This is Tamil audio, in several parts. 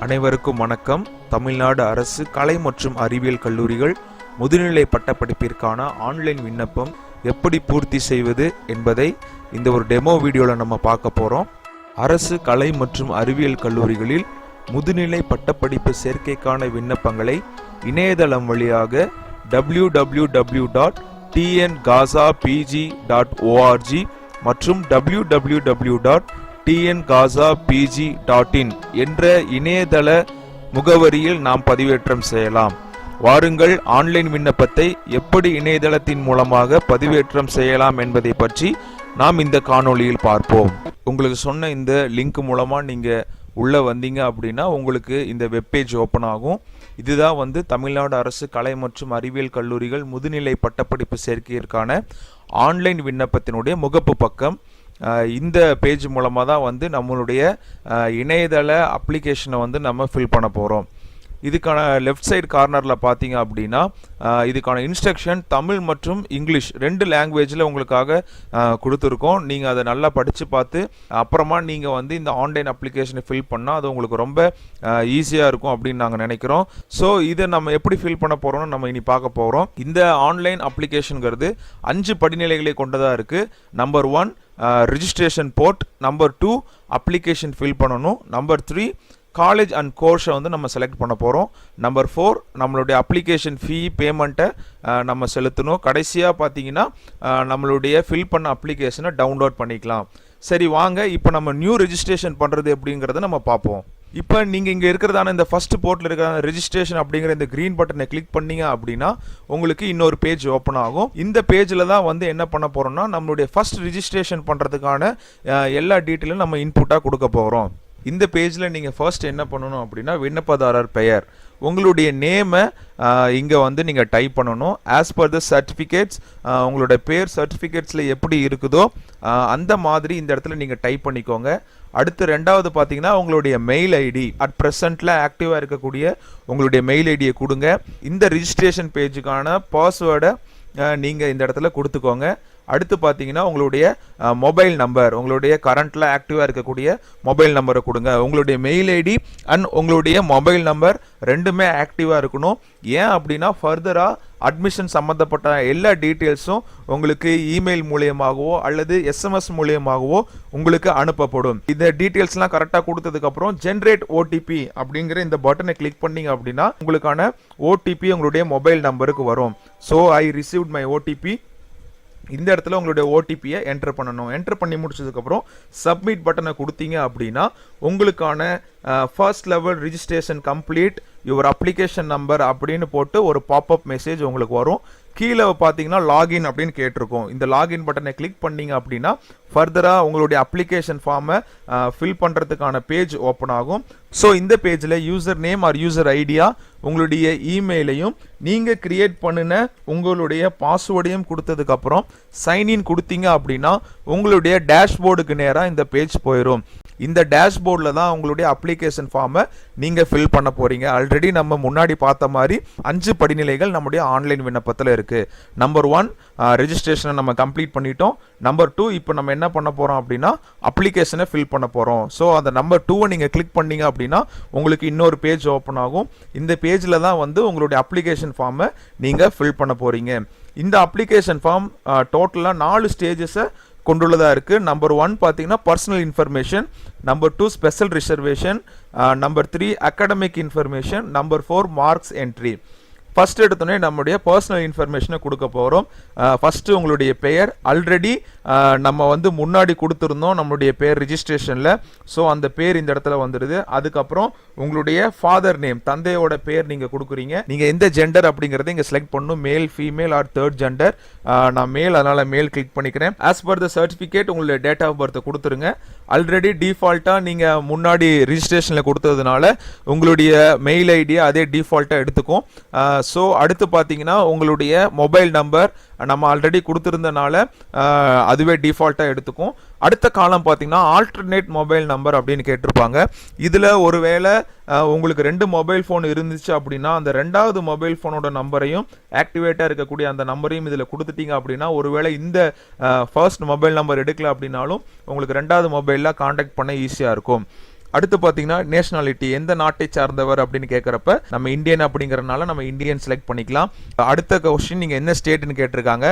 அனைவருக்கும் வணக்கம். தமிழ்நாடு அரசு கலை மற்றும் அறிவியல் கல்லூரிகள் முதுநிலை பட்டப்படிப்பிற்கான ஆன்லைன் விண்ணப்பம் எப்படி பூர்த்தி செய்வது என்பதை இந்த ஒரு டெமோ வீடியோவில் நம்ம பார்க்க போகிறோம் அரசு கலை மற்றும் அறிவியல் கல்லூரிகளில் முதுநிலை பட்டப்படிப்பு சேர்க்கைக்கான விண்ணப்பங்களை இணையதளம் வழியாக W W W dot TN gasa PG dot ORG மற்றும் W W W dot TN gasa PG dot in என்ற இணையதள முகவரியில் நாம் பதிவேற்றம் செய்யலாம். வாருங்கள் ஆன்லைன் விண்ணப்பத்தை எப்படி இணையதளத்தின் மூலமாக பதிவேற்றம் செய்யலாம் என்பதை பற்றி நாம் இந்த காணொளியில் பார்ப்போம். உங்களுக்கு சொன்ன இந்த லிங்க் மூலமா நீங்க உள்ள வந்தீங்க அப்படின்னா உங்களுக்கு இந்த வெப்பேஜ் ஓப்பன் ஆகும். இதுதான் வந்து தமிழ்நாடு அரசு கலை மற்றும் அறிவியல் கல்லூரிகள் முதுநிலை பட்டப்படிப்பு சேர்க்கையிற்கான ஆன்லைன் விண்ணப்பத்தினுடைய முகப்பு பக்கம். இந்த பேஜ் மூலமாக தான் வந்து நம்மளுடைய இணையதள அப்ளிகேஷனை வந்து நம்ம ஃபில் பண்ண போகிறோம் இதுக்கான லெஃப்ட் சைடு கார்னரில் பார்த்தீங்க அப்படின்னா இதுக்கான இன்ஸ்ட்ரக்ஷன் தமிழ் மற்றும் இங்கிலீஷ் ரெண்டு லாங்குவேஜில் உங்களுக்காக கொடுத்துருக்கோம். நீங்கள் அதை நல்லா படித்து பார்த்து அப்புறமா நீங்கள் வந்து இந்த ஆன்லைன் அப்ளிகேஷனை ஃபில் பண்ணால் அது உங்களுக்கு ரொம்ப ஈஸியாக இருக்கும் அப்படின்னு நாங்கள் நினைக்கிறோம். ஸோ இதை நம்ம எப்படி ஃபில் பண்ண போகிறோம்னு நம்ம இனி பார்க்க போகிறோம் இந்த ஆன்லைன் அப்ளிகேஷனுங்கிறது அஞ்சு படிநிலைகளை கொண்டதாக இருக்குது number one registration port number two application fill பண்ணணும். நம்பர் த்ரீ காலேஜ் அண்ட் கோர்ஸை வந்து நம்ம செலக்ட் பண்ண போகிறோம் நம்பர் ஃபோர் நம்மளுடைய அப்ளிகேஷன் ஃபீ பேமெண்ட்டை நம்ம செலுத்தணும். கடைசியாக பார்த்தீங்கன்னா நம்மளுடைய ஃபில் பண்ண அப்ளிகேஷனை டவுன்லோட் பண்ணிக்கலாம். சரி வாங்க. இப்போ நம்ம நியூ ரெஜிஸ்ட்ரேஷன் பண்ணுறது எப்படிங்கிறத நம்ம பார்ப்போம். இப்போ நீங்கள் இங்கே இருக்கிறதான இந்த ஃபர்ஸ்ட் போர்ட்டில் இருக்கிற ரெஜிஸ்ட்ரேஷன் அப்படிங்கிற இந்த க்ரீன் பட்டனை கிளிக் பண்ணீங்க அப்படின்னா உங்களுக்கு இன்னொரு பேஜ் ஓப்பன் ஆகும். இந்த பேஜில் தான் வந்து என்ன பண்ண போகிறோம்னா நம்மளுடைய ஃபர்ஸ்ட் ரிஜிஸ்ட்ரேஷன் பண்ணுறதுக்கான எல்லா டீட்டெயிலும் நம்ம இன்புட்டாக கொடுக்க போகிறோம் இந்த பேஜில் நீங்கள் ஃபர்ஸ்ட் என்ன பண்ணணும் அப்படின்னா விண்ணப்பதாரர் பெயர். உங்களுடைய நேமை இங்கே வந்து நீங்கள் டைப் பண்ணணும். ஆஸ் பர் த சர்டிஃபிகேட்ஸ் உங்களோட பேர் சர்டிஃபிகேட்ஸில் எப்படி இருக்குதோ அந்த மாதிரி இந்த இடத்துல நீங்கள் டைப் பண்ணிக்கோங்க. அடுத்து ரெண்டாவது பார்த்தீங்கன்னா உங்களுடைய மெயில் ஐடி அட் ப்ரெசண்ட்டில் ஆக்டிவாக இருக்கக்கூடிய உங்களுடைய மெயில் ஐடியை கொடுங்க. இந்த ரிஜிஸ்ட்ரேஷன் பேஜுக்கான பாஸ்வேர்டை நீங்கள் இந்த இடத்துல கொடுத்துக்கோங்க. அடுத்து பார்த்தீங்கன்னா உங்களுடைய மொபைல் நம்பர் உங்களுடைய கரண்ட்டில் ஆக்டிவாக இருக்கக்கூடிய மொபைல் நம்பரை கொடுங்க. உங்களுடைய மெயில் ஐடி அண்ட் உங்களுடைய மொபைல் நம்பர் ரெண்டுமே ஆக்டிவாக இருக்கணும். ஏன் அப்படின்னா ஃபர்தராக அட்மிஷன் சம்மந்தப்பட்ட எல்லா டீட்டெயில்ஸும் உங்களுக்கு இமெயில் மூலியமாகவோ அல்லது எஸ்எம்எஸ் மூலியமாகவோ உங்களுக்கு அனுப்பப்படும். இந்த டீட்டெயில்ஸ்லாம் கரெக்டாக கொடுத்ததுக்கப்புறம் ஜென்ரேட் ஓடிபி அப்படிங்கிற இந்த பட்டனை கிளிக் பண்ணீங்க அப்படின்னா உங்களுக்கான ஓடிபி உங்களுடைய மொபைல் நம்பருக்கு வரும். So I received my OTP இந்த இடத்துல உங்களுடைய ஓடிபியை என்டர் பண்ணணும். என்டர் பண்ணி முடிச்சதுக்கப்புறம் சப்மிட் பட்டனை கொடுத்தீங்க அப்படின்னா உங்களுக்கான first level registration complete your application number அப்படின்னு போட்டு ஒரு பாப்அப் மெசேஜ் உங்களுக்கு வரும். கீழே பார்த்தீங்கன்னா லாகின் அப்படின்னு கேட்டிருக்கோம். இந்த லாகின் பட்டனை கிளிக் பண்ணீங்க அப்படின்னா ஃபர்தராக உங்களுடைய அப்ளிகேஷன் ஃபார்மை ஃபில் பண்ணுறதுக்கான பேஜ் ஓப்பன் ஆகும். ஸோ இந்த பேஜில் யூசர் நேம் ஆர் யூசர் ஐடியா உங்களுடைய இமெயிலையும் நீங்கள் கிரியேட் பண்ணின உங்களுடைய பாஸ்வேர்டையும் கொடுத்ததுக்கப்புறம் சைன்இன் கொடுத்தீங்க அப்படின்னா உங்களுடைய டேஷ்போர்டுக்கு நேராக இந்த பேஜ் போயிடும் இந்த டேஷ்போர்டில் தான் உங்களுடைய அப்ளிகேஷன் ஃபார்மை நீங்கள் ஃபில் பண்ண போகிறீங்க ஆல்ரெடி நம்ம முன்னாடி பார்த்த மாதிரி அஞ்சு படிநிலைகள் நம்முடைய ஆன்லைன் விண்ணப்பத்தில் இருக்குது நம்பர் ஒன் ரெஜிஸ்ட்ரேஷனை நம்ம கம்ப்ளீட் பண்ணிட்டோம். நம்பர் டூ இப்போ நம்ம என்ன பண்ண போகிறோம் அப்படின்னா அப்ளிகேஷனை ஃபில் பண்ண போகிறோம் ஸோ அந்த நம்பர் டூவை நீங்கள் கிளிக் பண்ணீங்க அப்படின்னா உங்களுக்கு இன்னொரு பேஜ் ஓப்பன் ஆகும். இந்த பேஜில் தான் வந்து உங்களுடைய அப்ளிகேஷன் ஃபார்மை நீங்கள் ஃபில் பண்ண போகிறீங்க இந்த அப்ளிகேஷன் ஃபார்ம் டோட்டலாக நாலு ஸ்டேஜஸை கொண்டுள்ளதாக இருக்குது நம்பர் ஒன் பார்த்தீங்கன்னா personal information number two special reservation number three academic information number four marks entry first எடுத்தோடனே நம்முடைய பர்சனல் இன்ஃபர்மேஷனை கொடுக்க போகிறோம் ஃபஸ்ட்டு உங்களுடைய பெயர். ஆல்ரெடி நம்ம வந்து முன்னாடி கொடுத்துருந்தோம் நம்மளுடைய பேர் ரிஜிஸ்ட்ரேஷனில் ஸோ அந்த பேர் இந்த இடத்துல வந்துடுது அதுக்கப்புறம் உங்களுடைய ஃபாதர் நேம் தந்தையோட பேர் நீங்கள் கொடுக்குறீங்க. நீங்கள் எந்த ஜெண்டர் அப்படிங்கிறத இங்கே செலக்ட் பண்ணணும் male female or third gender நான் மேல் அதனால் மேல் கிளிக் பண்ணிக்கிறேன். ஆஸ் பர் த சர்டிஃபிகேட் உங்களுடைய டேட் ஆஃப் பர்த்தை கொடுத்துருங்க. ஆல்ரெடி டிஃபால்ட்டாக நீங்கள் முன்னாடி ரிஜிஸ்ட்ரேஷனில் கொடுத்ததுனால உங்களுடைய மெயில் ஐடியை அதே டிஃபால்ட்டாக எடுத்துக்கும். ஸோ அடுத்து பார்த்தீங்கன்னா உங்களுடைய மொபைல் நம்பர் நம்ம ஆல்ரெடி கொடுத்துருந்தனால அதுவே டிஃபால்ட்டாக எடுத்துக்கும். அடுத்த காலம் பார்த்தீங்கன்னா ஆல்டர்னேட் மொபைல் நம்பர் அப்படின்னு கேட்டிருப்பாங்க. இதில் ஒருவேளை உங்களுக்கு ரெண்டு மொபைல் ஃபோன் இருந்துச்சு அப்படின்னா அந்த ரெண்டாவது மொபைல் ஃபோனோட நம்பரையும் ஆக்டிவேட்டாக இருக்கக்கூடிய அந்த நம்பரையும் இதில் கொடுத்துட்டீங்க அப்படின்னா ஒருவேளை இந்த ஃபர்ஸ்ட் மொபைல் நம்பர் எடுக்கல அப்படின்னாலும் உங்களுக்கு ரெண்டாவது மொபைலில் காண்டாக்ட் பண்ண ஈஸியாக இருக்கும். அடுத்து பார்த்தீங்கன்னா நேஷனாலிட்டி எந்த நாட்டை சார்ந்தவர் அப்படின்னு கேட்குறப்ப நம்ம இந்தியன் அப்படிங்கிறனால நம்ம இந்தியன் செலக்ட் பண்ணிக்கலாம். அடுத்த கொஸ்டின் நீங்கள் என்ன ஸ்டேட்னு கேட்டிருக்காங்க.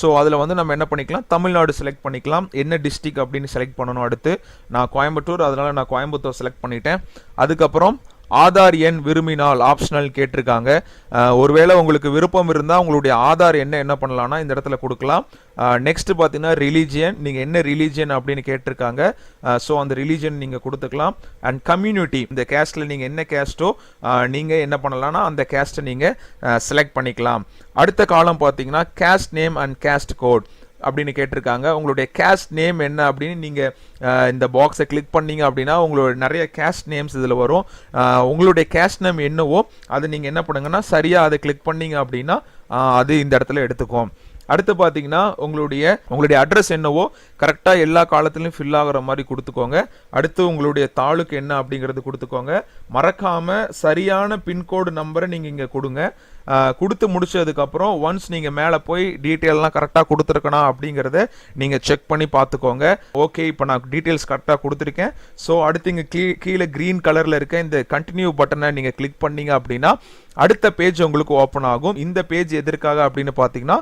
ஸோ அதில் வந்து நம்ம என்ன பண்ணிக்கலாம்? தமிழ்நாடு செலக்ட் பண்ணிக்கலாம். என்ன டிஸ்ட்ரிக் அப்படின்னு செலக்ட் பண்ணணும் அடுத்து? நான் கோயம்புத்தூர் அதனால நான் கோயம்புத்தூர் செலக்ட் பண்ணிட்டேன். அதுக்கப்புறம் ஆதார் எண் விரும்பினால் ஆப்ஷனல் கேட்டிருக்காங்க. ஒருவேளை உங்களுக்கு விருப்பம் இருந்தால் உங்களுடைய ஆதார் என்ன என்ன பண்ணலாம்னா இந்த இடத்துல கொடுக்கலாம். நெக்ஸ்ட் பார்த்தீங்கன்னா ரிலீஜியன் நீங்கள் என்ன ரிலீஜியன் அப்படின்னு கேட்டிருக்காங்க. ஸோ அந்த ரிலீஜியன் நீங்கள் கொடுத்துக்கலாம். அண்ட் கம்யூனிட்டி இந்த கேஸ்ட்டில் நீங்கள் என்ன கேஸ்ட்டோ நீங்கள் என்ன பண்ணலாம்னா அந்த கேஸ்ட்டை நீங்கள் செலக்ட் பண்ணிக்கலாம். அடுத்த காலம் பார்த்தீங்கன்னா caste name and caste code அப்படின்னு கேட்டிருக்காங்க. உங்களுடைய கேஸ்ட் நேம் என்ன அப்படின்னு நீங்கள் இந்த பாக்ஸை கிளிக் பண்ணீங்க அப்படின்னா உங்களோட நிறைய கேஸ்ட் நேம்ஸ் இதில் வரும். உங்களுடைய கேஸ்ட் நேம் என்னவோ அதை நீங்கள் என்ன பண்ணுங்கன்னா சரியாக அதை கிளிக் பண்ணீங்க அப்படின்னா அது இந்த இடத்துல எடுத்துக்கும். அடுத்து பார்த்தீங்கன்னா உங்களுடைய உங்களுடைய அட்ரஸ் என்னவோ கரெக்டாக எல்லா காலத்துலையும் ஃபில் ஆகிற மாதிரி கொடுத்துக்கோங்க. அடுத்து உங்களுடைய தாலுக்கு என்ன அப்படிங்கிறது கொடுத்துக்கோங்க. மறக்காமல் சரியான பின்கோடு நம்பரை நீங்கள் இங்கே கொடுங்க. கொடுத்து முடிச்சதுக்கப்புறம் ஒன்ஸ் நீங்கள் மேலே போய் டீட்டெயிலெலாம் கரெக்டாக கொடுத்துருக்கணும் அப்படிங்கிறத நீங்கள் செக் பண்ணி பார்த்துக்கோங்க. ஓகே இப்போ நான் டீட்டெயில்ஸ் கரெக்டாக கொடுத்துருக்கேன். ஸோ அடுத்து இங்கே கீ கீழே க்ரீன் கலரில் இருக்க இந்த கண்டினியூ பட்டனை நீங்கள் கிளிக் பண்ணீங்க அப்படின்னா அடுத்த பேஜ் உங்களுக்கு ஓப்பன் ஆகும். இந்த பேஜ் எதற்காக அப்படின்னு பார்த்தீங்கன்னா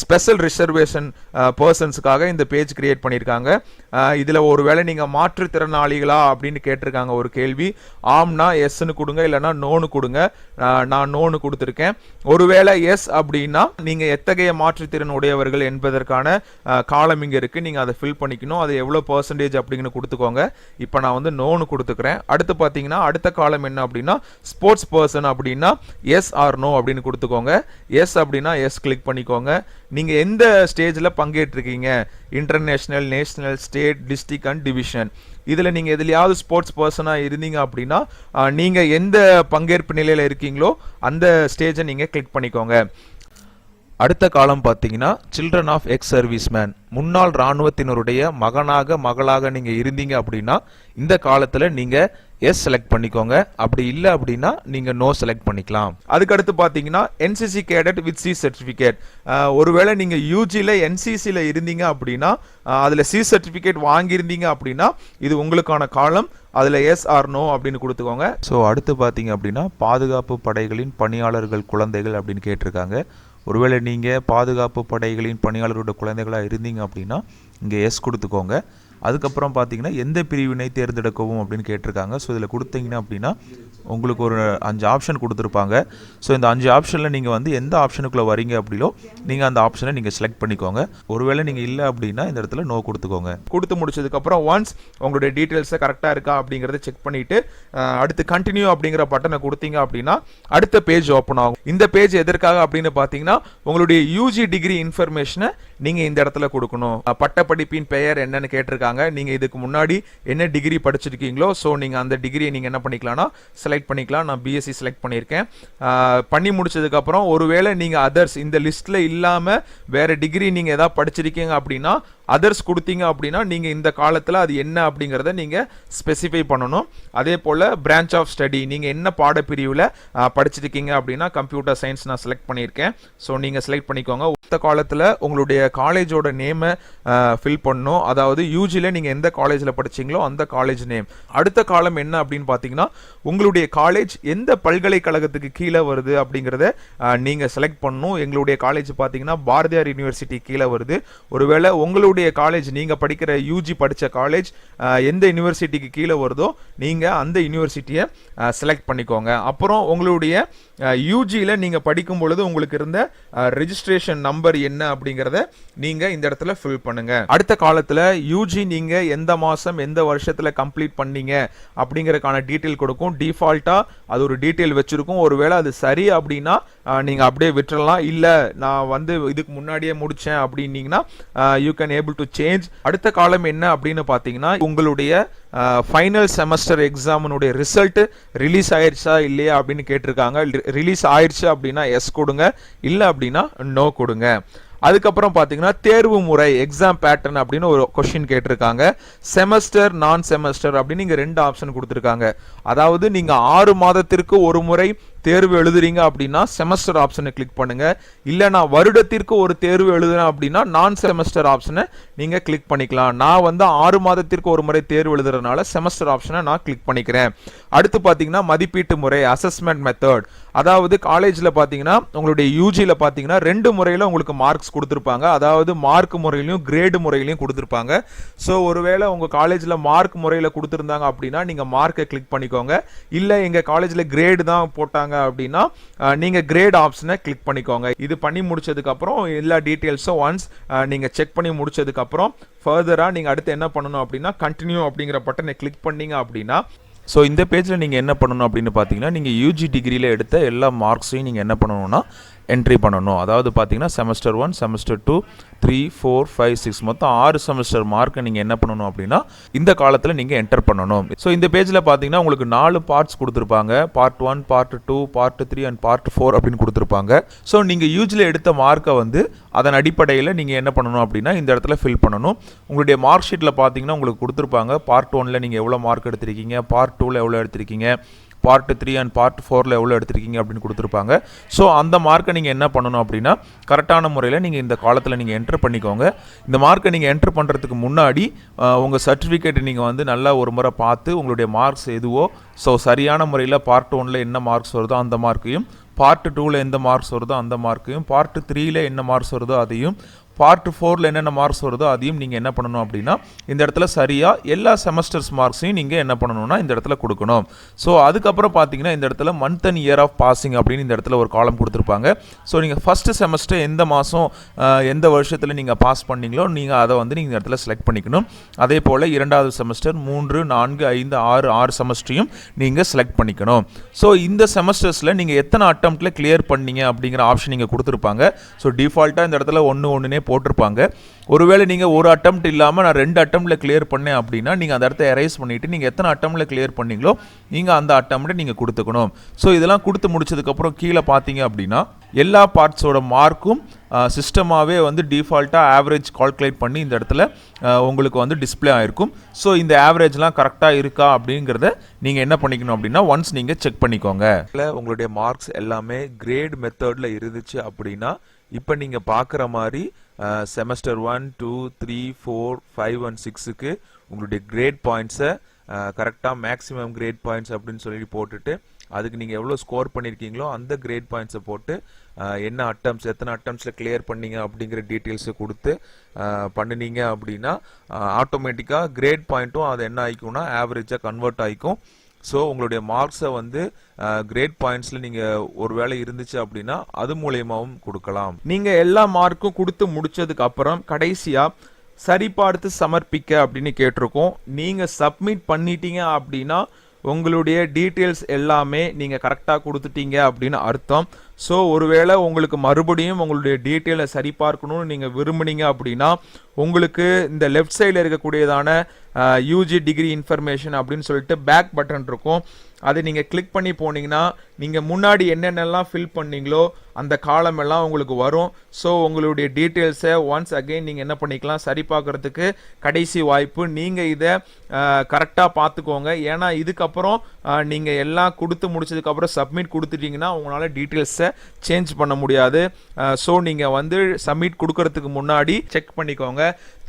ஸ்பெஷல் ரிசர்வேஷன் பர்சன்ஸுக்காக இந்த பேஜ் கிரியேட் பண்ணியிருக்காங்க. இதில் ஒருவேளை நீங்கள் மாற்றுத்திறனாளிகளா அப்படின்னு கேட்டிருக்காங்க ஒரு கேள்வி. ஆம்னா எஸ்ன்னு கொடுங்க இல்லைன்னா நோனு கொடுங்க. நான் நோனு கொடுத்துருக்கேன். ஒருவேளை எஸ் அப்படின்னா நீங்கள் எத்தகைய மாற்றுத்திறன் உடையவர்கள் என்பதற்கான காலம் இங்கே இருக்குது நீங்கள் அதை ஃபில் பண்ணிக்கணும். அது எவ்வளோ பர்சன்டேஜ் அப்படிங்கன்னு கொடுத்துக்கோங்க. இப்போ நான் வந்து நோனு கொடுத்துக்கிறேன். அடுத்து பார்த்தீங்கன்னா அடுத்த காலம் என்ன அப்படின்னா ஸ்போர்ட்ஸ் பர்சன் அப்படின்னா எஸ் ஆர் நோ அப்படின்னு கொடுத்துக்கோங்க. எஸ் அப்படின்னா எஸ் கிளிக் பண்ணிக்கோங்க. நீங்கள் எந்த ஸ்டேஜில் பங்கேற்றிருக்கீங்க? International national state district and division இதில் நீங்கள் எதுலையாவது ஸ்போர்ட்ஸ் பர்சனாக இருந்தீங்க அப்படின்னா நீங்கள் எந்த பங்கேற்பு நிலையில் இருக்கீங்களோ அந்த ஸ்டேஜை நீங்கள் கிளிக் பண்ணிக்கோங்க. அடுத்த காலம் பார்த்தீங்கன்னா சில்ட்ரன் ஆஃப் எக்ஸ் சர்வீஸ்மேன் முன்னாள் இராணுவத்தினருடைய மகனாக மகளாக நீங்கள் இருந்தீங்க அப்படின்னா இந்த காலத்தில் நீங்கள் எஸ் செலக்ட் பண்ணிக்கோங்க. அப்படி இல்லை அப்படின்னா நீங்கள் நோ செலக்ட் பண்ணிக்கலாம். அதுக்கடுத்து பார்த்தீங்கன்னா NCC cadet with C certificate ஒருவேளை நீங்கள் யூஜியில் என்சிசியில் இருந்தீங்க அப்படின்னா அதில் சி சர்டிஃபிகேட் வாங்கியிருந்தீங்க அப்படின்னா இது உங்களுக்கான காலம். அதில் எஸ் ஆர் நோ அப்படின்னு கொடுத்துக்கோங்க. ஸோ அடுத்து பார்த்தீங்க அப்படின்னா பாதுகாப்பு படைகளின் பணியாளர்கள் குழந்தைகள் அப்படின்னு கேட்டிருக்காங்க. ஒருவேளை நீங்கள் பாதுகாப்பு படைகளின் பணியாளரோட குழந்தைகளாக இருந்தீங்க அப்படின்னா இங்கே எஸ் கொடுத்துக்கோங்க. அதுக்கப்புறம் பார்த்தீங்கன்னா எந்த பிரிவினை தேர்ந்தெடுக்கவும் அப்படின்னு கேட்டிருக்காங்க. ஸோ இதில் கொடுத்தீங்கன்னா அப்படின்னா உங்களுக்கு ஒரு அஞ்சு ஆப்ஷன் கொடுத்துருப்பாங்க. ஸோ இந்த அஞ்சு ஆப்ஷனில் நீங்கள் வந்து எந்த ஆப்ஷனுக்குள்ளே வரீங்க அப்படிலோ நீங்கள் அந்த ஆப்ஷனை நீங்கள் செலக்ட் பண்ணிக்கோங்க. ஒருவேளை நீங்கள் இல்லை அப்படின்னா இந்த இடத்துல நோ கொடுத்துக்கோங்க. கொடுத்து முடிச்சதுக்கப்புறம் ஒன்ஸ் உங்களுடைய டீட்டெயில்ஸை கரெக்டாக இருக்கா அப்படிங்கிறத செக் பண்ணிவிட்டு அடுத்து கண்டினியூ அப்படிங்கிற பட்டனை கொடுத்தீங்க அப்படின்னா அடுத்த பேஜ் ஓப்பன் ஆகும். இந்த பேஜ் எதற்காக அப்படின்னு பார்த்தீங்கன்னா உங்களுடைய யூஜி டிகிரி இன்ஃபர்மேஷனை நீங்கள் இந்த இடத்துல கொடுக்கணும். பட்டப்படிப்பின் பெயர் என்னன்னு கேட்டிருக்காங்க. நீங்கள் இதுக்கு முன்னாடி என்ன டிகிரி படிச்சிருக்கீங்களோ ஸோ நீங்கள் அந்த டிகிரியை நீங்கள் என்ன பண்ணிக்கலாம்னா செலக்ட் பண்ணிக்கலாம். நான் பிஎஸ்சி செலக்ட் பண்ணியிருக்கேன். பண்ணி முடிச்சதுக்கப்புறம் ஒருவேளை நீங்கள் அதர்ஸ் இந்த லிஸ்ட்டில் இல்லாமல் வேறு டிகிரி நீங்கள் எதாவது படிச்சிருக்கீங்க அப்படின்னா அதர்ஸ் கொடுத்தீங்க அப்படின்னா நீங்கள் இந்த காலத்தில் அது என்ன அப்படிங்கிறத நீங்கள் ஸ்பெசிஃபை பண்ணணும். அதே போல் பிரான்ச் ஆஃப் ஸ்டடி நீங்கள் என்ன பாடப்பிரிவில் படிச்சிருக்கீங்க அப்படின்னா கம்ப்யூட்டர் சயின்ஸ் நான் செலக்ட் பண்ணியிருக்கேன். ஸோ நீங்கள் செலக்ட் பண்ணிக்கோங்க. காலத்தில் உங்களுடைய காலேஜோட நேமை ஃபில் பண்ணும் அதாவது யூஜியில் நீங்கள் எந்த காலேஜில் படிச்சீங்களோ அந்த காலேஜ் நேம் அடுத்த காலம் என்ன அப்படின்னு பார்த்தீங்கன்னா உங்களுடைய காலேஜ் எந்த பல்கலைக்கழகத்துக்கு கீழே வருது அப்படிங்கிறத நீங்கள் செலக்ட் பண்ணணும். எங்களுடைய காலேஜ் பார்த்தீங்கன்னா பாரதியார் யூனிவர்சிட்டி கீழே வருது. ஒருவேளை உங்களுடைய காலேஜ் நீங்கள் படிக்கிற யூஜி படித்த காலேஜ் எந்த யூனிவர்சிட்டிக்கு கீழே வருதோ நீங்கள் அந்த யூனிவர்சிட்டியை செலக்ட் பண்ணிக்கோங்க. அப்புறம் உங்களுடைய யூஜியில் நீங்கள் படிக்கும் பொழுது உங்களுக்கு இருந்த ரெஜிஸ்ட்ரேஷன் நம்பர் என்ன அப்படிங்கிறத நீங்கள் இந்த இடத்துல ஃபில் பண்ணுங்க. அடுத்த காலத்தில் யூஜி நீங்கள் எந்த மாதம் எந்த வருஷத்தில் கம்ப்ளீட் பண்ணீங்க அப்படிங்கறதுக்கான டீட்டெயில் கொடுக்கும். டிஃபால்ட்டாக அது ஒரு டீட்டெயில் வச்சிருக்கும். ஒருவேளை அது சரி அப்படின்னா நீங்கள் அப்படியே விட்டுறலாம். இல்லை நான் வந்து இதுக்கு முன்னாடியே முடித்தேன் அப்படின்னீங்கன்னா you can able to change அடுத்த காலம் என்ன அப்படின்னு பார்த்தீங்கன்னா உங்களுடைய ஃபைனல் செமஸ்டர் எக்ஸாமினுடைய ரிசல்ட்டு ரிலீஸ் ஆயிடுச்சா இல்லையா அப்படின்னு கேட்டிருக்காங்க. ரிலீஸ் ஆயிடுச்சு அப்படின்னா எஸ் கொடுங்க. இல்லை அப்படின்னா நோ கொடுங்க. அதுக்கப்புறம் பார்த்தீங்கன்னா தேர்வு முறை எக்ஸாம் பேட்டர்ன் அப்படின்னு ஒரு கொஷின் கேட்டிருக்காங்க. செமஸ்டர் நான் செமஸ்டர் அப்படின்னு இங்கே ரெண்டு ஆப்ஷன் கொடுத்துருக்காங்க. அதாவது நீங்கள் ஆறு மாதத்திற்கு ஒரு முறை தேர்வு எழுதுறீங்க அப்படின்னா செமஸ்டர் ஆப்ஷனை கிளிக் பண்ணுங்க. இல்லை நான் வருடத்திற்கு ஒரு தேர்வு எழுதுறேன் அப்படின்னா நான் செமஸ்டர் ஆப்ஷனை நீங்கள் கிளிக் பண்ணிக்கலாம். நான் வந்து ஆறு மாதத்திற்கு ஒரு முறை தேர்வு எழுதுறதுனால செமஸ்டர் ஆப்ஷனை நான் கிளிக் பண்ணிக்கிறேன். அடுத்து பார்த்தீங்கன்னா மதிப்பீட்டு முறை அசஸ்மெண்ட் மெத்தட் அதாவது காலேஜில் பார்த்தீங்கன்னா உங்களுடைய யூஜியில் பார்த்தீங்கன்னா ரெண்டு முறையில் உங்களுக்கு மார்க்ஸ் கொடுத்துருப்பாங்க. அதாவது மார்க் முறையிலையும் கிரேடு முறையிலையும் கொடுத்துருப்பாங்க. ஸோ ஒருவேளை உங்கள் காலேஜில் மார்க் முறையில் கொடுத்துருந்தாங்க அப்படின்னா நீங்கள் மார்க்கை கிளிக் பண்ணிக்கோங்க. இல்லை எங்கள் காலேஜில் கிரேடு தான் போட்டாங்க அப்படின்னா நீங்கள் கிரேட் ஆப்ஷனை கிளிக் பண்ணிக்கோங்க. இது பண்ணி முடிச்சதுக்கப்புறம் எல்லா டீட்டெயில்ஸும் ஒன்ஸ் நீங்கள் செக் பண்ணி முடிச்சதுக்கப்புறம் ஃபர்தராக நீங்கள் அடுத்து என்ன பண்ணணும் அப்படின்னா கண்டினியூ அப்படிங்கிற பட்டனை கிளிக் பண்ணீங்க அப்படின்னா ஸோ இந்த பேஜில் நீங்கள் என்ன பண்ணணும் அப்படின்னு பார்த்தீங்கன்னா நீங்கள் யூஜி டிகிரியில் எடுத்த எல்லா மார்க்ஸையும் நீங்கள் என்ன பண்ணணும்னா என்ட்ரி பண்ணணும். அதாவது பார்த்தீங்கன்னா semester one semester two three four five six மொத்தம் ஆறு செமஸ்டர் மார்க்கை நீங்கள் என்ன பண்ணணும் அப்படின்னா இந்த காலத்தில் நீங்கள் என்டர் பண்ணணும். ஸோ இந்த பேஜில் பார்த்தீங்கன்னா உங்களுக்கு நாலு பார்ட்ஸ் கொடுத்துருப்பாங்க. Part one part two part three and part four அப்படின்னு கொடுத்துருப்பாங்க. ஸோ நீங்கள் யூஜியில் எடுத்த மார்க்கை வந்து அதன் அடிப்படையில் நீங்கள் என்ன பண்ணணும் அப்படின்னா இந்த இடத்துல ஃபில் பண்ணணும். உங்களுடைய மார்க் ஷீட்டில் பார்த்தீங்கன்னா உங்களுக்கு கொடுத்துருப்பாங்க. பார்ட் ஒனில் நீங்கள் எவ்வளோ மார்க் எடுத்திருக்கீங்க? பார்ட் டூவில் எவ்வளோ எடுத்திருக்கீங்க? பார்ட் த்ரீ அண்ட் பார்ட் ஃபோரில் எவ்வளோ எடுத்திருக்கீங்க அப்படின்னு கொடுத்துருப்பாங்க. ஸோ அந்த மார்க்கை நீங்கள் என்ன பண்ணணும் அப்படின்னா கரெக்டான முறையில் நீங்கள் இந்த காலத்தில் நீங்கள் என்ட்ரு பண்ணிக்கோங்க. இந்த மார்க்கை நீங்கள் என்ட்ரு பண்ணுறதுக்கு முன்னாடி உங்கள் சர்டிஃபிகேட் நீங்கள் வந்து நல்லா ஒரு முறை பார்த்து உங்களுடைய மார்க்ஸ் எதுவோ ஸோ சரியான முறையில் பார்ட் ஒனில் என்ன மார்க்ஸ் வருதோ அந்த மார்க்கையும் பார்ட் டூவில் எந்த மார்க்ஸ் வருதோ அந்த மார்க்கையும் பார்ட் த்ரீயில் என்ன மார்க்ஸ் வருதோ அதையும் பார்ட் ஃபோரில் என்னென்ன மார்க்ஸ் வருதோ அதையும் நீங்கள் என்ன பண்ணணும் அப்படின்னா இந்த இடத்துல சரியாக எல்லா செமஸ்டர்ஸ் மார்க்ஸையும் நீங்கள் என்ன பண்ணணும்னா இந்த இடத்துல கொடுக்கணும். ஸோ அதுக்கப்புறம் பார்த்தீங்கன்னா இந்த இடத்துல month and year of passing அப்படின்னு இந்த இடத்துல ஒரு காலம் கொடுத்துருப்பாங்க. ஸோ நீங்கள் ஃபஸ்ட்டு செமஸ்டர் எந்த மாதம் எந்த வருஷத்தில் நீங்கள் பாஸ் பண்ணீங்களோ நீங்கள் அதை வந்து நீங்கள் இந்த இடத்துல செலக்ட் பண்ணிக்கணும். அதே போல் இரண்டாவது செமஸ்டர் மூன்று நான்கு ஐந்து ஆறு ஆறு செமஸ்டரையும் நீங்கள் செலக்ட் பண்ணிக்கணும். ஸோ இந்த செமஸ்டர்ஸில் நீங்கள் எத்தனை அட்டம்ப்டில் கிளியர் பண்ணீங்க அப்படிங்கிற ஆப்ஷன் நீங்கள் கொடுத்துருப்பாங்க. ஸோ டிஃபால்ட்டாக இந்த இடத்துல ஒன்று ஒன்றுனே போட்டிருப்பாங்க. ஒருவேளை நீங்கள் ஒரு அட்டம் இல்லாமல் நான் ரெண்டு அட்டம்ப்டில் கிளியர் பண்ணேன் அப்படின்னா நீங்கள் அந்த இடத்த எரேஸ் பண்ணிவிட்டு நீங்கள் எத்தனை அட்டம்ப்டில் கிளியர் பண்ணீங்களோ நீங்கள் அந்த அட்டம்ப்டை நீங்கள் கொடுத்துக்கணும். ஸோ இதெல்லாம் கொடுத்து முடிச்சதுக்கப்புறம் கீழே பார்த்தீங்க அப்படின்னா எல்லா பார்ட்ஸோட மார்க்கும் சிஸ்டமாகவே வந்து டிஃபால்ட்டாக ஆவரேஜ் கால்குலேட் பண்ணி இந்த இடத்துல உங்களுக்கு வந்து டிஸ்ப்ளே ஆகிருக்கும் ஸோ இந்த ஆவரேஜ்லாம் கரெக்டாக இருக்கா அப்படிங்கிறத நீங்கள் என்ன பண்ணிக்கணும் அப்படின்னா ஒன்ஸ் நீங்கள் செக் பண்ணிக்கோங்க. இல்லை உங்களுடைய மார்க்ஸ் எல்லாமே கிரேட் மெத்தடில் இருந்துச்சு அப்படின்னா இப்போ நீங்கள் பார்க்குற மாதிரி semester one two three four five and சிக்ஸுக்கு உங்களுடைய கிரேட் பாயிண்ட்ஸை கரெக்டாக மேக்ஸிமம் கிரேட் பாயிண்ட்ஸ் அப்படின்னு சொல்லி போட்டுட்டு அதுக்கு நீங்கள் எவ்வளோ ஸ்கோர் பண்ணியிருக்கீங்களோ அந்த கிரேட் பாயிண்ட்ஸை போட்டு என்ன அட்டம்ஸ் எத்தனை அட்டம்ஸில் கிளியர் பண்ணீங்க அப்படிங்கிற டீட்டெயில்ஸை கொடுத்து பண்ணினீங்க பண்ணுனீங்க அப்படின்னா ஆட்டோமேட்டிக்காக கிரேட் பாயிண்ட்டும் அது என்ன ஆகிக்கும்னா ஆவரேஜாக கன்வெர்ட் ஆகிக்கும் ஸோ உங்களுடைய மார்க்ஸை வந்து கிரேட் பாயிண்ட்ஸில் நீங்கள் ஒரு வேளை இருந்துச்சு அப்படின்னா அது மூலியமாகவும் கொடுக்கலாம். நீங்கள் எல்லா மார்க்கும் கொடுத்து முடிச்சதுக்கு அப்புறம் கடைசியாக சரிபார்த்து சமர்ப்பிக்க அப்படின்னு கேட்டிருக்கோம். நீங்கள் சப்மிட் பண்ணிட்டீங்க அப்படின்னா உங்களுடைய டீட்டெயில்ஸ் எல்லாமே நீங்கள் கரெக்டாக கொடுத்துட்டீங்க அப்படின்னு அர்த்தம். ஸோ ஒருவேளை உங்களுக்கு மறுபடியும் உங்களுடைய டீட்டெயிலை சரிபார்க்கணும்னு நீங்கள் விரும்புனீங்க அப்படின்னா உங்களுக்கு இந்த லெஃப்ட் சைடில் இருக்கக்கூடியதான யூஜி டிகிரி இன்ஃபர்மேஷன் அப்படின்னு சொல்லிட்டு பேக் பட்டன் இருக்கும். அதை நீங்கள் கிளிக் பண்ணி போனீங்கன்னா நீங்கள் முன்னாடி என்னென்னலாம் ஃபில் பண்ணீங்களோ அந்த காலம் எல்லாம் உங்களுக்கு வரும். ஸோ உங்களுடைய டீட்டெயில்ஸை ஒன்ஸ் அகைன் நீங்கள் என்ன பண்ணிக்கலாம் சரி பார்க்கறதுக்கு கடைசி வாய்ப்பு. நீங்கள் இதை கரெக்டாக பார்த்துக்கோங்க. ஏன்னா இதுக்கப்புறம் நீங்கள் எல்லாம் கொடுத்து முடிச்சதுக்கப்புறம் சப்மிட் கொடுத்துட்டிங்கன்னா உங்களால் டீட்டெயில்ஸை சேஞ்ச் பண்ண முடியாது. ஸோ நீங்கள் வந்து சப்மிட் கொடுக்கறதுக்கு முன்னாடி செக் பண்ணிக்கோங்க.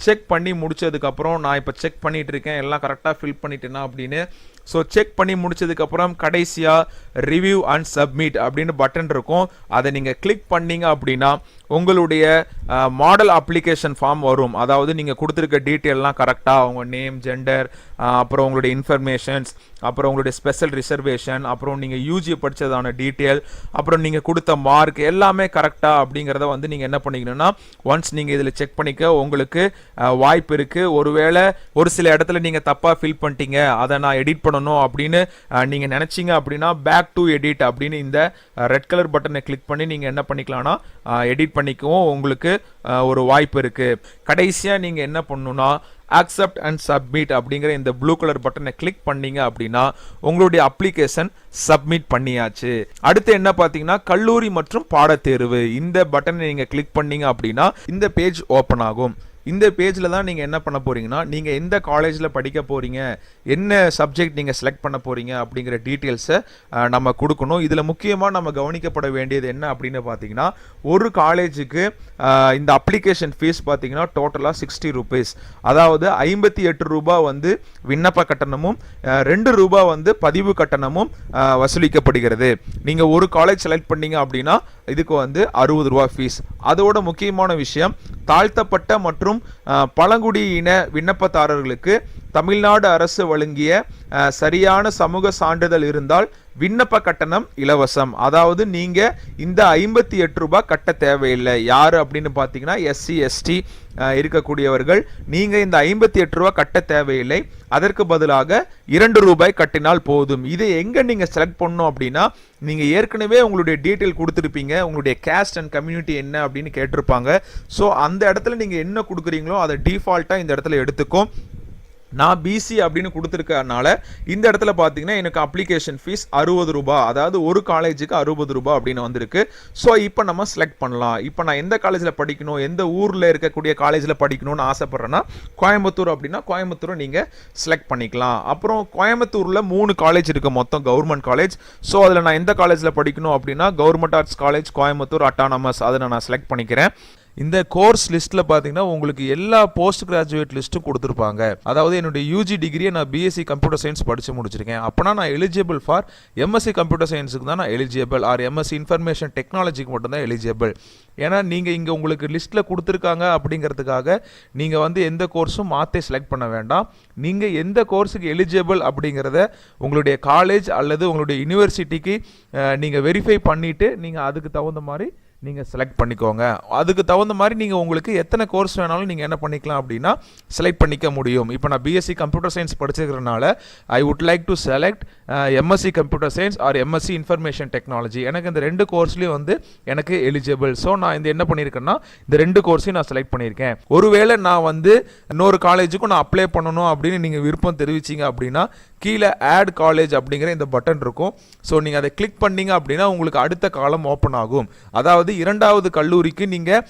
செக் பண்ணி முடிச்சதுக்கப்புறம் நான் இப்போ செக் பண்ணி பண்ணிட்டு இருக்கேன் எல்லாம் கரெக்டாக ஃபில் பண்ணிட்டேனா அப்படின்னு ஸோ செக் பண்ணி முடிச்சதுக்கப்புறம் கடைசியாக ரிவ்யூ அண்ட் சப்மிட் அப்படின்னு பட்டன் இருக்கும். அதை நீங்கள் கிளிக் பண்ணீங்க அப்படின்னா உங்களுடைய மாடல் அப்ளிகேஷன் ஃபார்ம் வரும். அதாவது நீங்கள் கொடுத்துருக்க டீட்டெயில்லாம் கரெக்டாக உங்கள் நேம் ஜெண்டர் அப்புறம் உங்களுடைய இன்ஃபர்மேஷன்ஸ் அப்புறம் உங்களுடைய ஸ்பெஷல் ரிசர்வேஷன் அப்புறம் நீங்கள் யூஜி படித்ததான டீட்டெயில் அப்புறம் நீங்கள் கொடுத்த மார்க் எல்லாமே கரெக்டாக அப்படிங்கிறத வந்து நீங்கள் என்ன பண்ணிக்கணும்னா ஒன்ஸ் நீங்கள் இதில் செக் பண்ணிக்க உங்களுக்கு வாய்ப்பு இருக்குது ஒருவேளை ஒரு சில இடத்துல நீங்கள் தப்பாக ஃபில் பண்ணிட்டீங்க. அதை நான் எடிட் பண்ணணும் அப்படின்னு நீங்கள் நினச்சிங்க அப்படின்னா பேக் டு எடிட் அப்படின்னு இந்த ரெட் கலர் பட்டனை கிளிக் பண்ணி நீங்கள் என்ன பண்ணிக்கலாம்னா எடிட் பண்ணிக்கவும் உங்களுக்கு ஒரு வாய்ப்பு இருக்குது கடைசியாக நீங்கள் என்ன பண்ணணும்னா அக்செப்ட் அண்ட் சப்மிட் அப்படிங்கிற இந்த ப்ளூ கலர் பட்டனை கிளிக் பண்ணீங்க அப்படின்னா உங்களுடைய அப்ளிகேஷன் சப்மிட் பண்ணியாச்சு. அடுத்து என்ன பார்த்தீங்கன்னா கல்லூரி மற்றும் பாடத்தேர்வு. இந்த பட்டனை நீங்கள் கிளிக் பண்ணீங்க அப்படின்னா இந்த பேஜ் ஓப்பன் ஆகும். இந்த பேஜில் தான் நீங்கள் என்ன பண்ண போகிறீங்கன்னா நீங்கள் எந்த காலேஜில் படிக்க போகிறீங்க என்ன சப்ஜெக்ட் நீங்கள் செலக்ட் பண்ண போகிறீங்க அப்படிங்கிற டீட்டெயில்ஸை நம்ம கொடுக்கணும். இதில் முக்கியமாக நம்ம கவனிக்கப்பட வேண்டியது என்ன அப்படின்னு பார்த்தீங்கன்னா ஒரு காலேஜுக்கு இந்த அப்ளிகேஷன் ஃபீஸ் பார்த்தீங்கன்னா டோட்டலாக சிக்ஸ்டி ருபீஸ் அதாவது ஐம்பத்தி எட்டு ரூபாய் வந்து விண்ணப்ப கட்டணமும் ரெண்டு ரூபாய் வந்து பதிவு கட்டணமும் வசூலிக்கப்படுகிறது. நீங்கள் ஒரு காலேஜ் செலக்ட் பண்ணீங்க அப்படின்னா இதுக்கு வந்து அறுபது ரூபா ஃபீஸ் அதோட முக்கியமான விஷயம் தாழ்த்தப்பட்ட மற்றும் மற்றும் பழங்குடியின விண்ணப்பதாரர்களுக்கு தமிழ்நாடு அரசு வழங்கிய சரியான சமூக சான்றிதழ் இருந்தால் விண்ணப்ப கட்டணம் இலவசம். அதாவது நீங்க இந்த ஐம்பத்தி எட்டு ரூபாய் கட்ட தேவையில்லை. யார் அப்படின்னு பார்த்தீங்கன்னா எஸ்சி எஸ்டி இருக்கக்கூடியவர்கள். நீங்க இந்த ஐம்பத்தி எட்டு ரூபாய் கட்ட தேவையில்லை. அதற்கு பதிலாக இரண்டு ரூபாய் கட்டினால் போதும். இதை எங்க நீங்க செலக்ட் பண்ணணும் அப்படின்னா நீங்க ஏற்கனவே உங்களுடைய டீட்டெயில் கொடுத்துருப்பீங்க. உங்களுடைய கேஸ்ட் அண்ட் கம்யூனிட்டி என்ன அப்படின்னு கேட்டிருப்பாங்க. ஸோ அந்த இடத்துல நீங்க என்ன கொடுக்குறீங்களோ அதை டிஃபால்ட்டா இந்த இடத்துல எடுத்துக்கும் நான் பிசி அப்படின்னு கொடுத்துருக்கனால இந்த இடத்துல பார்த்தீங்கன்னா எனக்கு அப்ளிகேஷன் ஃபீஸ் அறுபது ரூபாய் அதாவது ஒரு காலேஜுக்கு அறுபது ரூபாய் அப்படின்னு வந்திருக்கு. ஸோ இப்போ நம்ம செலக்ட் பண்ணலாம். இப்போ நான் எந்த காலேஜில் படிக்கணும் எந்த ஊரில் இருக்கக்கூடிய காலேஜில் படிக்கணும்னு ஆசைப்பட்றேன்னா கோயம்புத்தூர் அப்படின்னா கோயம்புத்தூரை நீங்கள் செலக்ட் பண்ணிக்கலாம். அப்புறம் கோயம்புத்தூரில் மூணு காலேஜ் இருக்குது மொத்தம் கவர்மெண்ட் காலேஜ் ஸோ அதில் நான் எந்த காலேஜில் படிக்கணும் அப்படின்னா government arts college Coimbatore autonomous அதை நான் செலக்ட் பண்ணிக்கிறேன். இந்த கோர்ஸ் லிஸ்ட்டில் பார்த்தீங்கன்னா உங்களுக்கு எல்லா போஸ்ட் கிராஜுவேட் லிஸ்ட்டும் கொடுத்துருப்பாங்க. அதாவது என்னுடைய யூஜி டிகிரியை நான் பிஎஸ்சி கம்ப்யூட்டர் சயின்ஸ் படித்து முடிச்சிருக்கேன். அப்போனா நான் எலிஜிபிள் ஃபார் எம்எஸ்சி கம்ப்யூட்டர் சயின்ஸுக்கு தான் நான் எலிஜிபிள் ஆர் எம்எஸ்சி இன்ஃபர்மேஷன் டெக்னாலஜிக்கு மட்டும்தான் எலிஜிபிள் ஏன்னா நீங்கள் இங்கே உங்களுக்கு லிஸ்ட்டில் கொடுத்துருக்காங்க அப்படிங்கிறதுக்காக நீங்கள் வந்து எந்த கோர்ஸும் மாற்றே செலக்ட் பண்ண வேண்டாம். நீங்கள் எந்த கோர்ஸுக்கு எலிஜிபிள் அப்படிங்கிறத உங்களுடைய காலேஜ் அல்லது உங்களுடைய யூனிவர்சிட்டிக்கு நீங்கள் வெரிஃபை பண்ணிவிட்டு நீங்கள் அதுக்கு தகுந்த மாதிரி நீங்கள் செலக்ட் பண்ணிக்கோங்க. அதுக்கு தகுந்த மாதிரி நீங்கள் உங்களுக்கு எத்தனை கோர்ஸ் வேணாலும் நீங்கள் என்ன பண்ணிக்கலாம் அப்படின்னா செலக்ட் பண்ணிக்க முடியும். இப்போ நான் BSc computer science படிச்சிருக்கிறனால I would like to select MSc computer science or MSc information technology எனக்கு இந்த ரெண்டு கோர்ஸ்லேயும் வந்து எனக்கு எலிஜிபிள் ஸோ நான் இந்த என்ன பண்ணியிருக்கேன்னா இந்த ரெண்டு கோர்ஸையும் நான் செலக்ட் பண்ணியிருக்கேன். ஒருவேளை நான் வந்து இன்னொரு காலேஜுக்கும் நான் அப்ளை பண்ணணும் அப்படின்னு நீங்கள் விருப்பம் தெரிவிச்சீங்க அப்படின்னா கீழே ஆட் காலேஜ் அப்படிங்கிற இந்த பட்டன் இருக்கும். ஸோ நீங்கள் அதை கிளிக் பண்ணீங்க அப்படின்னா உங்களுக்கு அடுத்த காலம் ஓப்பன் ஆகும். அதாவது இரண்டாவது கல்லூரிக்கு நீங்கள்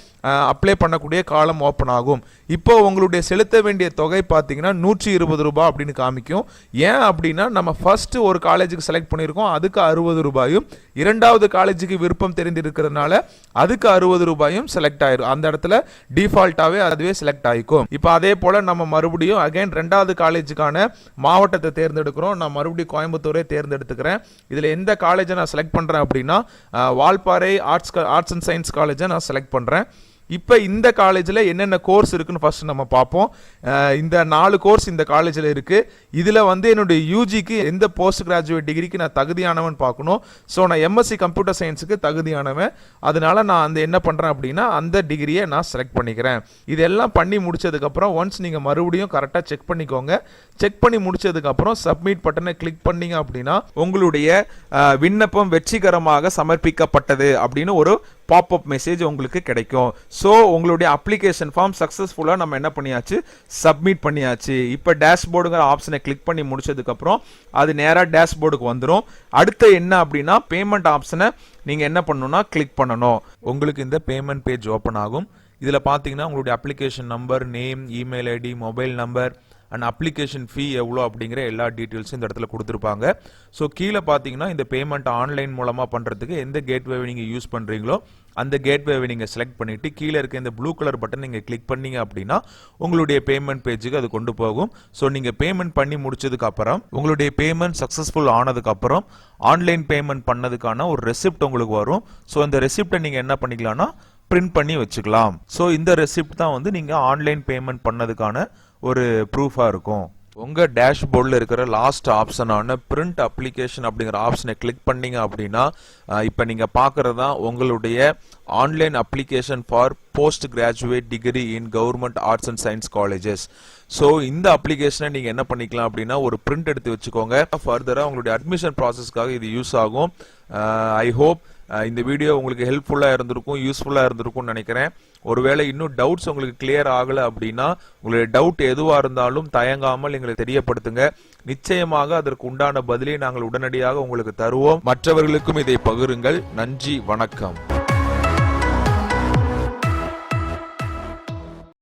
அப்ளை பண்ணக்கூடிய காலம் ஓப்பன் ஆகும். இப்போ உங்களுடைய செலுத்த வேண்டிய தொகை பார்த்தீங்கன்னா நூற்றி இருபது ரூபாய் அப்படின்னு காமிக்கும். ஏன் அப்படின்னா நம்ம ஃபஸ்ட்டு ஒரு காலேஜுக்கு செலக்ட் பண்ணியிருக்கோம். அதுக்கு அறுபது ரூபாயும் இரண்டாவது காலேஜுக்கு விருப்பம் தெரிந்திருக்கிறதுனால அதுக்கு அறுபது ரூபாயும் செலக்ட் ஆயிரும் அந்த இடத்துல டிஃபால்ட்டாகவே அதுவே செலக்ட் ஆகிக்கும் இப்போ அதே போல் நம்ம மறுபடியும் அகைன் ரெண்டாவது காலேஜுக்கான மாவட்டத்தை தேர்ந்தெடுக்கிறோம். நான் மறுபடியும் கோயம்புத்தூரே தேர்ந்தெடுத்துக்கிறேன். இதில் எந்த காலேஜை நான் செலக்ட் பண்ணுறேன் அப்படின்னா Valparai arts arts and science காலேஜை நான் செலக்ட் பண்ணுறேன் இப்போ இந்த காலேஜில் என்னென்ன கோர்ஸ் இருக்குன்னு ஃபர்ஸ்ட் நம்ம பார்ப்போம். இந்த நாலு கோர்ஸ் இந்த காலேஜில் இருக்குது இதில் வந்து என்னுடைய யூஜிக்கு எந்த போஸ்ட் கிராஜுவேட் டிகிரிக்கு நான் தகுதியானவன் பார்க்கணும். ஸோ நான் எம்எஸ்சி கம்ப்யூட்டர் சயின்ஸுக்கு தகுதியானவன். அதனால் நான் அந்த என்ன பண்ணுறேன் அப்படின்னா அந்த டிகிரியை நான் செலக்ட் பண்ணிக்கிறேன். இதெல்லாம் பண்ணி முடிச்சதுக்கப்புறம் ஒன்ஸ் நீங்கள் மறுபடியும் கரெக்டாக செக் பண்ணிக்கோங்க. செக் பண்ணி முடிச்சதுக்கப்புறம் சப்மிட் பட்டனை கிளிக் பண்ணீங்க அப்படின்னா உங்களுடைய விண்ணப்பம் வெற்றிகரமாக சமர்ப்பிக்கப்பட்டது அப்படின்னு ஒரு பாப்அப் மெசேஜ் உங்களுக்கு கிடைக்கும். ஸோ உங்களுடைய அப்ளிகேஷன் ஃபார்ம் சக்ஸஸ்ஃபுல்லாக நம்ம என்ன பண்ணியாச்சு? சப்மிட் பண்ணியாச்சு. இப்போ டேஷ்போர்டுங்கிற ஆப்ஷனை கிளிக் பண்ணி முடிச்சதுக்கப்புறம் அது நேராக டேஷ்போர்டுக்கு வந்துடும் அடுத்து என்ன அப்படின்னா பேமெண்ட் ஆப்ஷனை நீங்கள் என்ன பண்ணணும்னா கிளிக் பண்ணணும். உங்களுக்கு இந்த பேமெண்ட் பேஜ் ஓப்பன் ஆகும். இதில் பார்த்தீங்கன்னா உங்களுடைய application number name email ID mobile number and application fee எவ்வளோ அப்படிங்கிற எல்லா டீட்டெயில்ஸும் இந்த இடத்துல கொடுத்துருப்பாங்க. ஸோ கீழே பார்த்தீங்கன்னா இந்த பேமெண்ட் ஆன்லைன் மூலமாக பண்ணுறதுக்கு எந்த கேட்வேவை நீங்கள் யூஸ் பண்ணுறீங்களோ அந்த கேட்வேவை நீங்கள் செலக்ட் பண்ணிவிட்டு கீழே இருக்க இந்த ப்ளூ கலர் பட்டன் நீங்கள் கிளிக் பண்ணீங்க அப்படின்னா உங்களுடைய பேமெண்ட் பேஜுக்கு அது கொண்டு போகும். ஸோ நீங்கள் பேமெண்ட் பண்ணி முடிச்சதுக்கப்புறம் உங்களுடைய பேமெண்ட் சக்ஸஸ்ஃபுல் ஆனதுக்கப்புறம் ஆன்லைன் பேமெண்ட் பண்ணதுக்கான ஒரு ரெசிப்ட் உங்களுக்கு வரும். ஸோ அந்த ரெசிப்டை நீங்கள் என்ன பண்ணிக்கலாம்னா பிரிண்ட் பண்ணி வச்சுக்கலாம். ஸோ இந்த ரெசிப்ட் தான் வந்து நீங்கள் ஆன்லைன் பேமெண்ட் பண்ணதுக்கான ஒரு ப்ரூஃபாக இருக்கும். உங்கள் டேஷ்போர்டில் இருக்கிற லாஸ்ட் ஆப்ஷனான பிரிண்ட் அப்ளிகேஷன் அப்படிங்கிற ஆப்ஷனை கிளிக் பண்ணீங்க அப்படின்னா இப்போ நீங்கள் பார்க்குறது தான் உங்களுடைய online application for post graduate degree in government arts and science colleges so இந்த அப்ளிகேஷனை நீங்கள் என்ன பண்ணிக்கலாம் அப்படின்னா ஒரு பிரிண்ட் எடுத்து வச்சுக்கோங்க. ஃபர்தராக உங்களுடைய அட்மிஷன் ப்ராசஸ்க்காக இது யூஸ் ஆகும். ஐ ஹோப் இந்த வீடியோ உங்களுக்கு ஹெல்ப்ஃபுல்லாக இருந்திருக்கும் யூஸ்ஃபுல்லாக இருந்திருக்கும்னு நினைக்கிறேன். ஒருவேளை இன்னும் டவுட்ஸ் உங்களுக்கு கிளியர் ஆகலை அப்படின்னா உங்களுடைய டவுட் எதுவாக இருந்தாலும் தயங்காமல் எங்களுக்கு தெரியப்படுத்துங்க. நிச்சயமாக அதற்கு உண்டான பதிலை நாங்கள் உடனடியாக உங்களுக்கு தருவோம். மற்றவர்களுக்கும் இதை பகிருங்கள். நன்றி வணக்கம்.